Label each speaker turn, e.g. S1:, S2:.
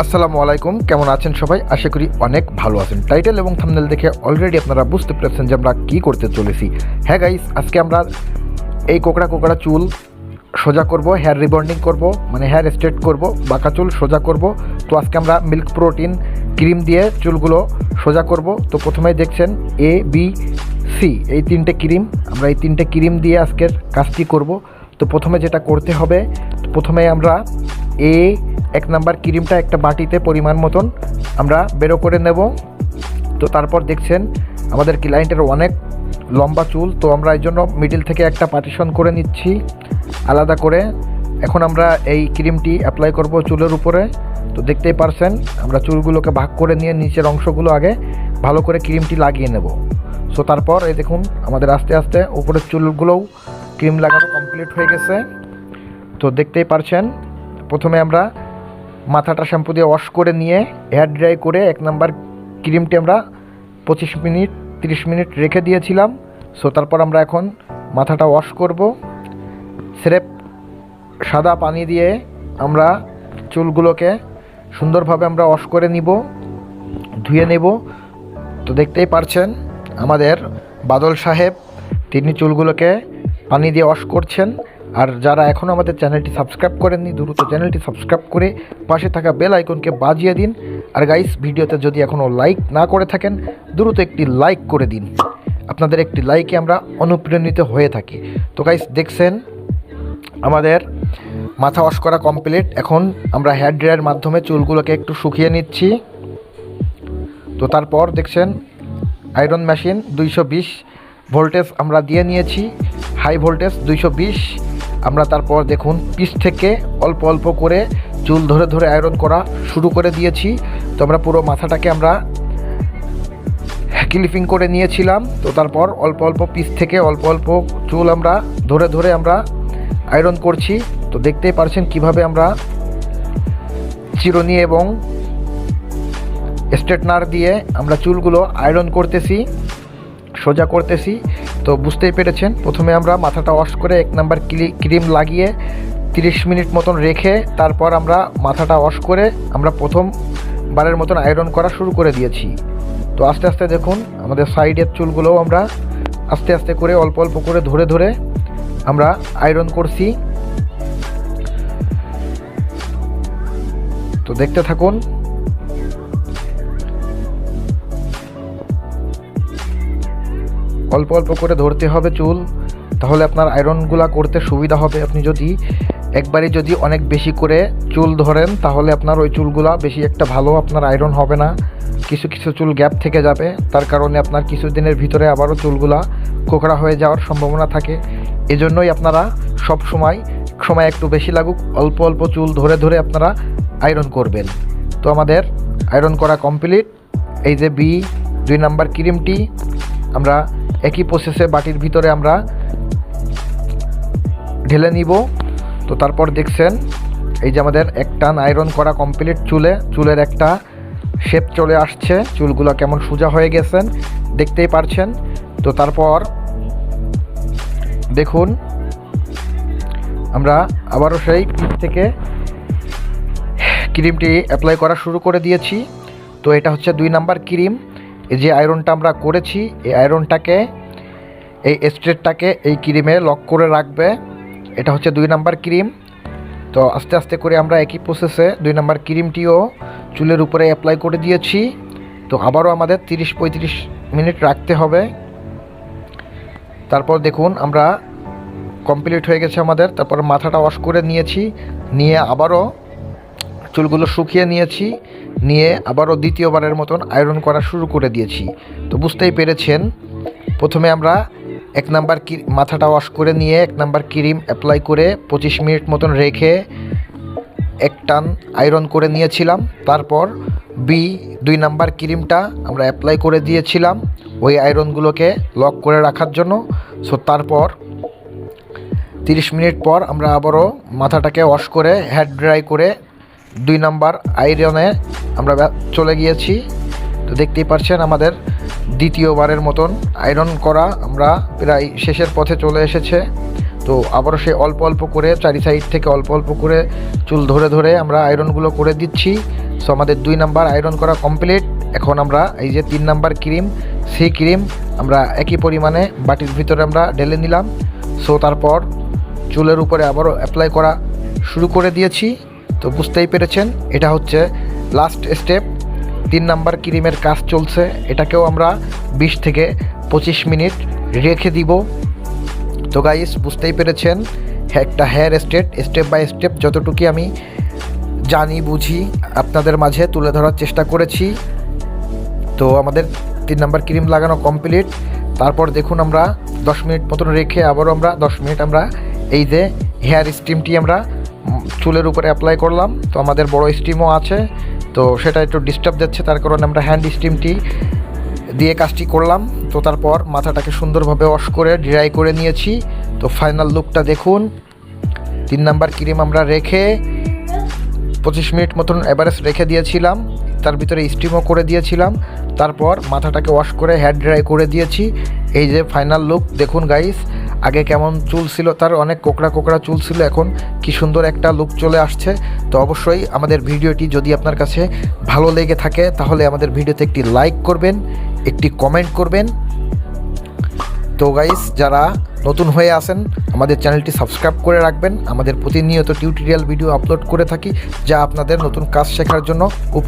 S1: আসসালামু আলাইকুম, কেমন আছেন সবাই? আশা করি অনেক ভালো আছেন। টাইটেল এবং থামনেল দেখে অলরেডি আপনারা বুঝতে পেরেছেন যে আমরা কী করতে চলেছি। হ্যাঁ গাইস আজকে আমরা এই কোকড়া কোকড়া চুল সোজা করব হেয়ার রিবন্ডিং করব মানে হেয়ার স্ট্রেট করব, বাঁকা চুল সোজা করব। তো আজকে আমরা মিল্ক প্রোটিন ক্রিম দিয়ে চুলগুলো সোজা করব। তো প্রথমেই দেখছেন এ বি সি এই তিনটে ক্রিম আমরা এই তিনটে ক্রিম দিয়ে আজকের কাজটি করব। তো প্রথমে যেটা করতে হবে প্রথমে আমরা এ এক নাম্বার ক্রিমটা একটা বাটিতে পরিমাণ মতন আমরা বেরো করে নেব। তো তারপর দেখছেন আমাদের ক্লায়েন্টের অনেক লম্বা চুল, তো আমরা এই জন্য মিডিল থেকে একটা পার্টিশন করে নিচ্ছি আলাদা করে। এখন আমরা এই ক্রিমটি অ্যাপ্লাই করব চুলের উপরে। তো দেখতেই পারছেন, আমরা চুলগুলোকে ভাগ করে নিয়ে নিচের অংশগুলো আগে ভালো করে ক্রিমটি লাগিয়ে নেব। সো তারপর এই দেখুন, আমাদের আস্তে আস্তে উপরের চুলগুলোও ক্রিম লাগানো কমপ্লিট হয়ে গেছে। তো দেখতেই পারছেন, প্রথমে আমরা মাথাটা শ্যাম্পু দিয়ে ওয়াশ করে নিয়ে হেয়ার ড্রাই করে এক নাম্বার ক্রিমটি আমরা পঁচিশ মিনিট, তিরিশ মিনিট রেখে দিয়েছিলাম। সো তারপর আমরা এখন মাথাটা ওয়াশ করব। স্রেপ সাদা পানি দিয়ে আমরা চুলগুলোকে সুন্দরভাবে আমরা ওয়াশ করে নিব, ধুয়ে নেব। তো, দেখতেই পারছেন, আমাদের বাদল সাহেব, তিনি চুলগুলোকে পানি দিয়ে ওয়াশ করছেন। আর যারা এখনও আমাদের চ্যানেলটি সাবস্ক্রাইব করেননি, দ্রুত চ্যানেলটি সাবস্ক্রাইব করে পাশে থাকা বেল আইকনকে বাজিয়ে দিন। আর গাইস ভিডিওতে যদি এখনও লাইক না করে থাকেন, দ্রুত একটি লাইক করে দিন। আপনাদের একটি লাইকে আমরা অনুপ্রাণিত হয়ে থাকি। তো গাইস দেখছেন, আমাদের মাথা ওয়াশ করা কমপ্লিট এখন আমরা হেয়ার ড্রায়ার মাধ্যমে চুলগুলোকে একটু শুকিয়ে নিচ্ছি। তো তারপর দেখছেন আয়রন মেশিন দুইশো বিশ ভোল্টেজ আমরা দিয়ে নিয়েছি। হাই ভোল্টেজ দুইশো বিশ। আমরা তারপর দেখুন পিস থেকে অল্প অল্প করে চুল ধরে ধরে আয়রন করা শুরু করে দিয়েছি। তো আমরা পুরো মাথাটাকে আমরা ক্লিপিং করে নিয়েছিলাম। তো তারপর অল্প অল্প পিস থেকে অল্প অল্প চুল আমরা ধরে ধরে আমরা আয়রন করছি। তো দেখতেই পারছেন কীভাবে আমরা চিরুনি এবং স্ট্রেটনার দিয়ে আমরা চুলগুলো আয়রন করতেছি, সোজা করতেছি। তো বুঝতেই পেরেছেন। প্রথমে আমরা মাথাটা ওয়াশ করে এক নাম্বার ক্রিম লাগিয়ে তিরিশ মিনিট মতন রেখে তারপর আমরা মাথাটা ওয়াশ করে আমরা প্রথম বারের মতন আয়রন করা শুরু করে দিয়েছি। তো আস্তে আস্তে দেখুন, আমাদের সাইডের চুলগুলোও আমরা আস্তে আস্তে করে অল্প অল্প করে ধরে ধরে আমরা আয়রন করছি। তো দেখতে থাকুন অল্প অল্প করে ধরতে হবে চুল, তাহলে আপনার আয়রনগুলা করতে সুবিধা হবে। আপনি যদি একবারে যদি অনেক বেশি করে চুল ধরেন, তাহলে আপনার ওই চুলগুলা বেশি একটা ভালো আপনার আয়রন হবে না। কিছু কিছু চুল গ্যাপ থেকে যাবে, তার কারণে আপনার কিছু দিনের ভিতরে আবারও চুলগুলা কোকড়া হয়ে যাওয়ার সম্ভাবনা থাকে। এজন্যই আপনারা সব সময় সময় একটু বেশি লাগুক, অল্প অল্প চুল ধরে ধরে আপনারা আয়রন করবেন। তো আমাদের আয়রন করা কমপ্লিট এই যে বি দুই নাম্বার ক্রিমটি আমরা একই প্রসেসে বাটির ভিতরে আমরা ঢেলে নিব। তো তারপর দেখছেন, এই যে আমাদের এক টান আয়রন করা কমপ্লিট চুলে, চুলের একটা শেপ চলে আসছে। চুলগুলো কেমন সোজা হয়ে গেছেন, দেখতেই পারছেন। তো তারপর দেখুন, আমরা আবারও সেই পিঠ থেকে ক্রিমটি অ্যাপ্লাই করা শুরু করে দিয়েছি। তো এটা হচ্ছে দুই নাম্বার ক্রিম। যে আয়রনটা আমরা করেছি, এই আয়রনটাকে এই স্ট্রেটটাকে এই ক্রিমে লক করে রাখবে। এটা হচ্ছে দুই নাম্বার ক্রিম তো আস্তে আস্তে করে আমরা একই প্রসেসে দুই নাম্বার ক্রিমটিও চুলের উপরে অ্যাপ্লাই করে দিয়েছি। তো আবারও আমাদের তিরিশ পঁয়ত্রিশ মিনিট রাখতে হবে। তারপর দেখুন, আমরা কমপ্লিট হয়ে গেছে আমাদের। তারপর মাথাটা ওয়াশ করে নিয়েছি। নিয়ে আবারও চুলগুলো শুকিয়ে নিয়েছি। নিয়ে আবারও দ্বিতীয়বারের মতন আয়রন করা শুরু করে দিয়েছি। তো বুঝতেই পেরেছেন, প্রথমে আমরা এক নাম্বার মাথাটা ওয়াশ করে নিয়ে এক নাম্বার ক্রিম অ্যাপ্লাই করে পঁচিশ মিনিট মতন রেখে এক টান আয়রন করে নিয়েছিলাম। তারপর বি দুই নাম্বার ক্রিমটা আমরা অ্যাপ্লাই করে দিয়েছিলাম ওই আয়রনগুলোকে লক করে রাখার জন্য। সো তারপর তিরিশ মিনিট পর আমরা আবারও মাথাটাকে ওয়াশ করে হেয়ার ড্রাই করে দুই নাম্বার আয়রনে আমরা চলে গিয়েছি। তো দেখতেই পাচ্ছেন আমাদের দ্বিতীয়বারের মতন আয়রন করা আমরা প্রায় শেষের পথে চলে এসেছে। তো আবারও সে অল্প অল্প করে চারি সাইড থেকে অল্প অল্প করে চুল ধরে ধরে আমরা আয়রনগুলো করে দিচ্ছি। সো আমাদের দুই নাম্বার আয়রন করা কমপ্লিট। এখন আমরা এই যে তিন নাম্বার ক্রিম, সেই ক্রিম আমরা একই পরিমাণে বাটির ভিতরে আমরা ঢেলে নিলাম। সো তারপর চুলের উপরে আবারও অ্যাপ্লাই করা শুরু করে দিয়েছি। তো বুঝতেই পেরেছেন, এটা হচ্ছে লাস্ট স্টেপ তিন নাম্বার ক্রিমের কাজ চলছে, এটাকেও আমরা বিশ থেকে পঁচিশ মিনিট রেখে দিব। তো গাইস বুঝতেই পেরেছেন, একটা here state step by step যতটুকু আমি জানি, বুঝি, আপনাদের মাঝে তুলে ধরার চেষ্টা করেছি। তো আমাদের তিন নাম্বার ক্রিম লাগানো কমপ্লিট তারপর দেখুন আমরা দশ মিনিট মতন রেখে আবারও আমরা দশ মিনিট আমরা এই যে হেয়ার স্টিমটি আমরা চুলের উপরে অ্যাপ্লাই করলাম। তো আমাদের বড় স্টিমও আছে। তো সেটা একটু ডিস্টার্ব যাচ্ছে, তার কারণে আমরা হ্যান্ড স্টিমটি দিয়ে কাজটি করলাম। তো তারপর মাথাটাকে সুন্দরভাবে ওয়াশ করে ড্রাই করে নিয়েছি। তো ফাইনাল লুকটা দেখুন। তিন নাম্বার ক্রিম আমরা রেখে পঁচিশ মিনিট মতন এভারেজ রেখে দিয়েছিলাম। তার ভিতরে স্টিমও করে দিয়েছিলাম। তারপর মাথাটাকে ওয়াশ করে হেয়ার ড্রাই করে দিয়েছি। এই যে ফাইনাল লুক দেখুন গাইস আগে কেমন চুল ছিল, তার অনেক কোকড়া কোকড়া চুল ছিল, এখন কি সুন্দর একটা লুক চলে আসছে। তো অবশ্যই আমাদের ভিডিওটি যদি আপনার কাছে ভালো লেগে থাকে, তাহলে আমাদের ভিডিওতে একটি লাইক করবেন, একটি কমেন্ট করবেন। তো গাইস যারা নতুন হয়ে আসেন আমাদের চ্যানেলটি সাবস্ক্রাইব করে রাখবেন। আমাদের প্রতিনিয়ত টিউটোরিয়াল ভিডিও আপলোড করে থাকি, যা আপনাদের নতুন কাজ শেখার জন্য উপ